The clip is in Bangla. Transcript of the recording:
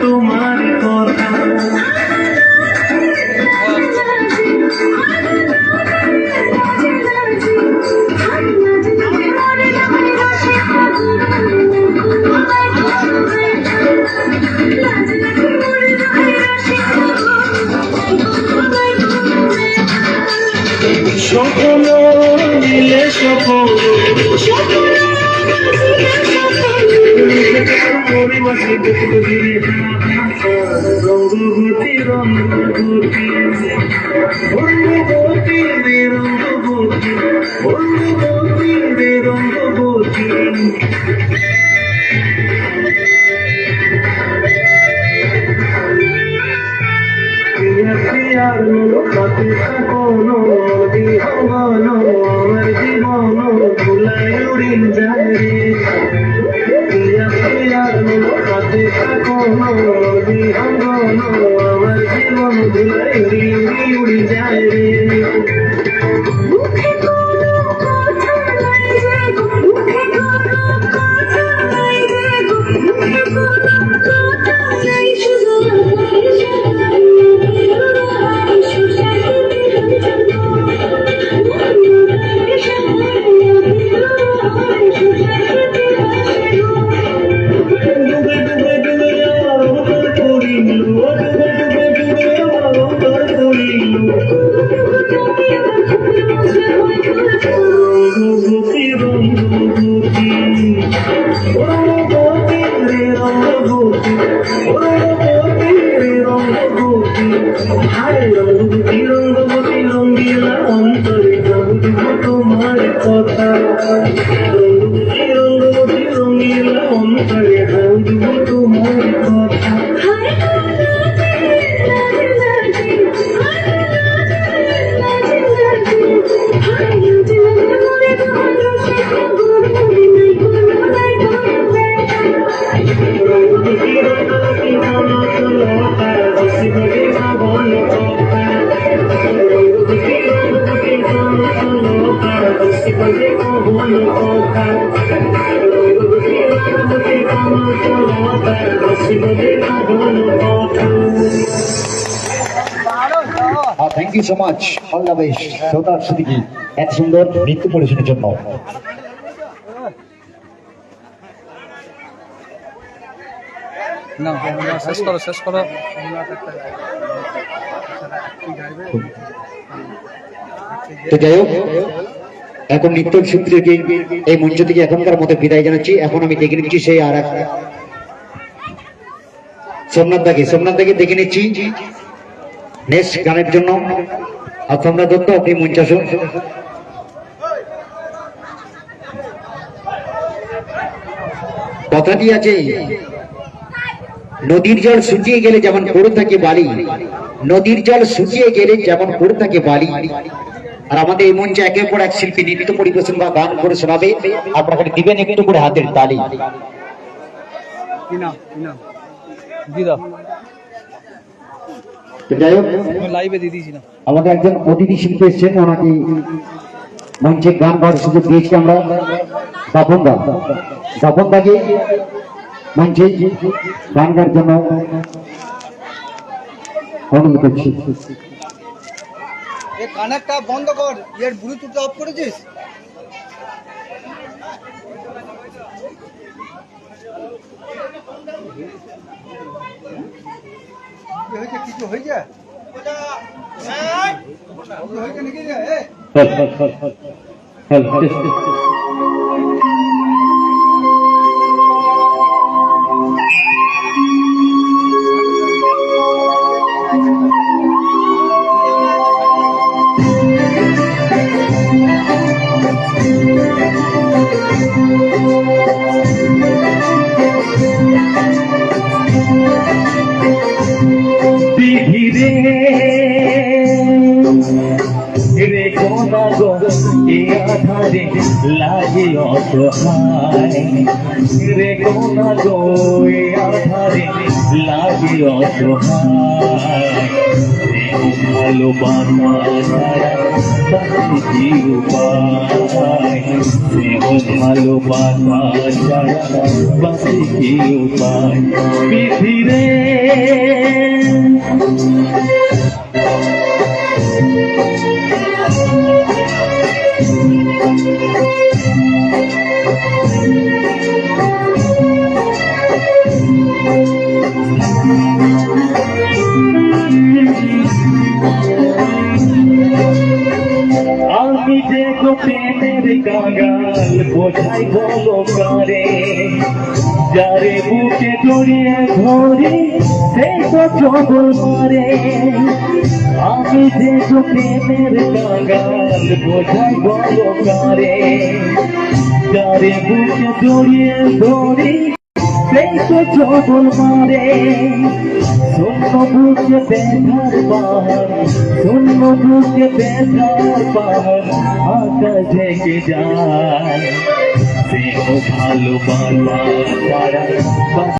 তোমার কথা। সকল মিলে সফল পরিবাসী রঙ্গবতী রঙ্গবতী রঙ্গবতী রে রঙ্গবতী রঙ্গবতী রে রঙ্গবতী প্রিয়ার লোকাতে রঙ্গবতী রঙ্গবতী রে রঙ্গবতী রঙ্গবতী রে রঙ্গবতী হায় রঙ্গবতী রঙ্গবতী রঙ্গিলা অন্তরে গাবুব তোমার কথা। Thank you so much all the best শ্রোতা সুদিকি এত সুন্দর নৃত্য পরিবেশনের জন্য। না না, শেষ করো শেষ করো। তো যাই হোক এখন নৃত্য শিল্পীদেরকে এই মঞ্চ থেকে এখনকার মতো বিদায় জানাচ্ছি। এখন আমি দেখে নিচ্ছি সেই আর এক সোমনাথ দাকে সোমনাথ দাকে দেখে নিচ্ছি। নেক্সট গানের জন্য। আর সোমনাথ দত্ত, আপনি মঞ্চ আসুন। কথাটি আছে, নদীর জল শুকিয়ে গেলে যেমন পড়ে থাকে বালি, নদীর জল শুকিয়ে গেলে যেমন পড়ে থাকে বালি। আর আমাদের এই মঞ্চে একের পর এক শিল্পী নৃত্য পরিবেশন বা গান করে শোনাবে। আপনারা খালি দিবেন একটু করে হাতের তালি। দাও। যাই হোক লাইভে দিয়ে দিয়েছি আমাদের একজন অতিথি শিল্পী এসছেন ওনাকে মঞ্চে গান গাওয়ার সুযোগ দিয়েছি আমরা। বাপন দা বাপন দাকে মঞ্চে গান গাওয়ার জন্য অনুরোধ করছি। এ বন্ধ কর এর ব্লুটুথ অফ করেছিস কিছু হয়েছে কিছু হয়েছে নাকি রে এ? হল হল হল হল হল হল বিহিরে রে কোনা গো এ আধারে লাগে অসহায়। রে কোনা গো এ আধারে লাগে অসহায়। ভালোবাসা ছাড়া বাকি কি উপায় স্নেহ ভালোবাসা কাঙাল বোঝাই বলো কারে যারে বুকে জড়িয়ে ধরি, সে তো জগল মারে আমি যে গো প্রেমের কাঙাল বোঝাই বলো কারে যারে বুকে জড়িয়ে ধরি তো জগল মারে শূন্য বুকে পাহাড় বুকে ব্যথার পাহাড় আকাশ থেকে যায় সে ভালোবাসা